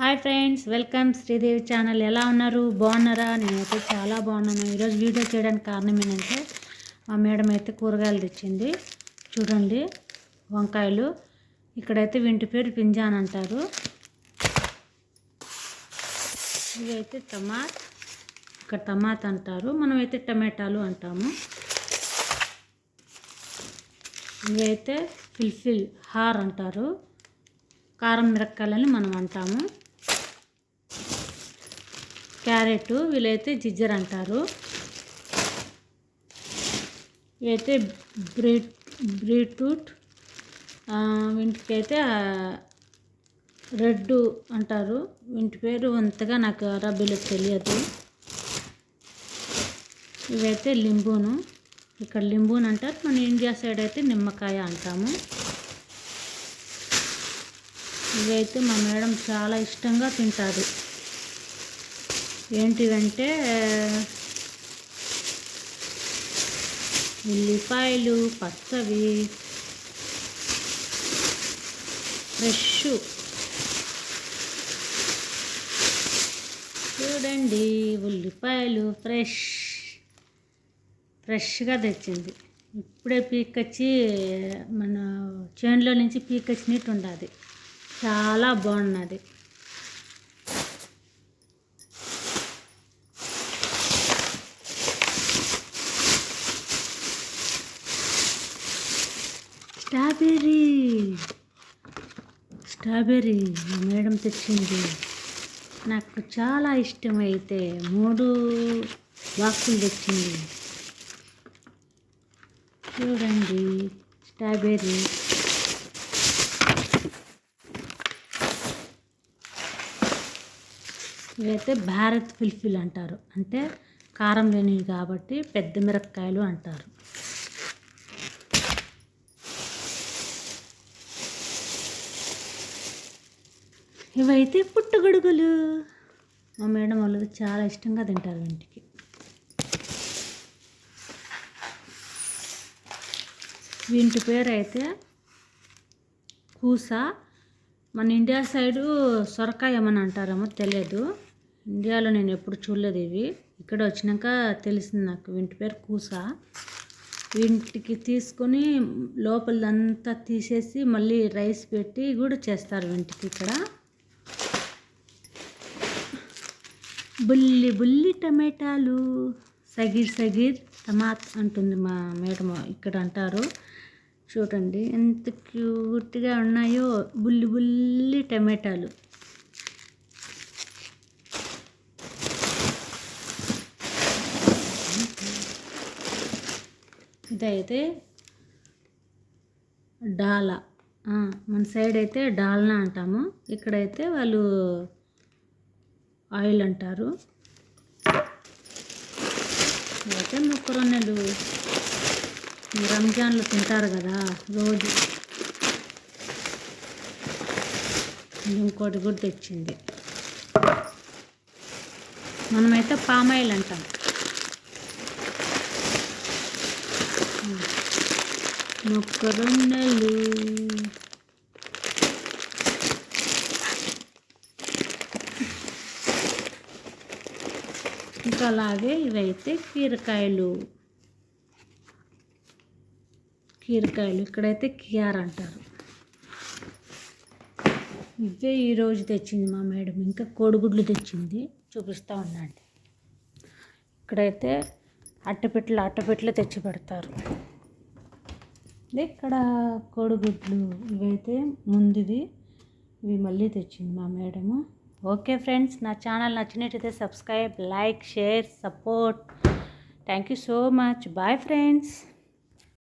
Hi friends welcome. Sridevi channel ఎలా ఉన్నారు? బాగున్నారా? నేనైతే చాలా బాగున్నాను. ఈరోజు వీడియో చేయడానికి కారణం ఏంటంటే మా మేడం అయితే కూరగాయలు తెచ్చింది. చూడండి వంకాయలు. ఇక్కడైతే వింటి పేరు పింజాన్ అంటారు. ఇవైతే టమాట్ ఇక్కడ టమాట్ అంటారు. మనమైతే టమాటాలు అంటాము. ఇవైతే ఫిల్ఫిల్ హార్ అంటారు. కారం మిరక్కాయలని మనం అంటాము. క్యారెట్ వీళ్ళైతే జిజ్జర్ అంటారు. ఇవైతే బ్రీట్ బీట్రూట్ వీటికైతే రెడ్ అంటారు. వీటి పేరు అంతగా నాకు అరబీలో తెలియదు. ఇవైతే లింబూను. ఇక్కడ లింబూన్ అంటారు. మన ఇండియా సైడ్ అయితే నిమ్మకాయ అంటాము. ఇవైతే మా మేడం చాలా ఇష్టంగా తింటారు. ఏంటిదంటే ఉల్లిపాయలు పచ్చవి ఫ్రెష్. చూడండి ఉల్లిపాయలు ఫ్రెష్ ఫ్రెష్గా తెచ్చింది. ఇప్పుడే పీకొచ్చి మన చేనులో నుంచి పీకొచ్చినట్టు ఉండాలి చాలా బాగున్నది. స్ట్రాబెర్రీ. స్ట్రాబెర్రీ. మా మేడం తెచ్చింది. నాకు చాలా ఇష్టమైతే మూడు బాక్సులు తెచ్చింది. చూడండి స్ట్రాబెర్రీ. ఇవైతే భారత్ ఫిల్ఫిల్ అంటారు. అంటే కారం లేనివి కాబట్టి పెద్ద మిరపకాయలు అంటారు. ఇవైతే పుట్టగొడుగులు. మా మేడం వాళ్ళు చాలా ఇష్టంగా తింటారు ఇంటికి. వీటి పేరు అయితే కూస. మన ఇండియా సైడు సొరకాయ ఏమని అంటారేమో తెలియదు. ఇండియాలో నేను ఎప్పుడు చూడలేదు ఇవి. ఇక్కడ వచ్చినాక తెలిసింది నాకు. వీటి పేరు కూస. వీటికి తీసుకొని లోపలంతా తీసేసి మళ్ళీ రైస్ పెట్టి కూడా చేస్తారు వీటికి ఇక్కడ. బుల్లి బుల్లి టమాటాలు. సగిర్ సగిర్ టమాత్ అంటుంది మా మేడం ఇక్కడ అంటారు. చూడండి ఎంత క్యూట్గా ఉన్నాయో బుల్లి బుల్లి టమాటాలు. ఇదైతే డాలా. మన సైడ్ అయితే డాల్నా అంటాము. ఇక్కడైతే వాళ్ళు ఆయిల్ అంటారు. అయితే మొక్కరొన్నెలు రంజాన్లో తింటారు కదా రోజు. ఇంకోటి కూడా తెచ్చింది. మనమైతే పామాయిల్ అంటాం. మొక్కరొన్నెలు ఇంకా అలాగే ఇవైతే కీరకాయలు. కీరకాయలు. ఇక్కడైతే కియార్ అంటారు. ఇవే ఈరోజు తెచ్చింది మా మేడం. ఇంకా కోడిగుడ్లు తెచ్చింది. చూపిస్తూ ఉండండి. ఇక్కడైతే అట్టపెట్టెలు అట్టపెట్టలు తెచ్చి పెడతారు. ఇక్కడ కోడిగుడ్లు. ఇవైతే ముందుది. ఇవి మళ్ళీ తెచ్చింది మా మేడము. ఓకే ఫ్రెండ్స్ నా ఛానల్ నచ్చినట్టయితే subscribe like share support. Thank you so much. Bye friends.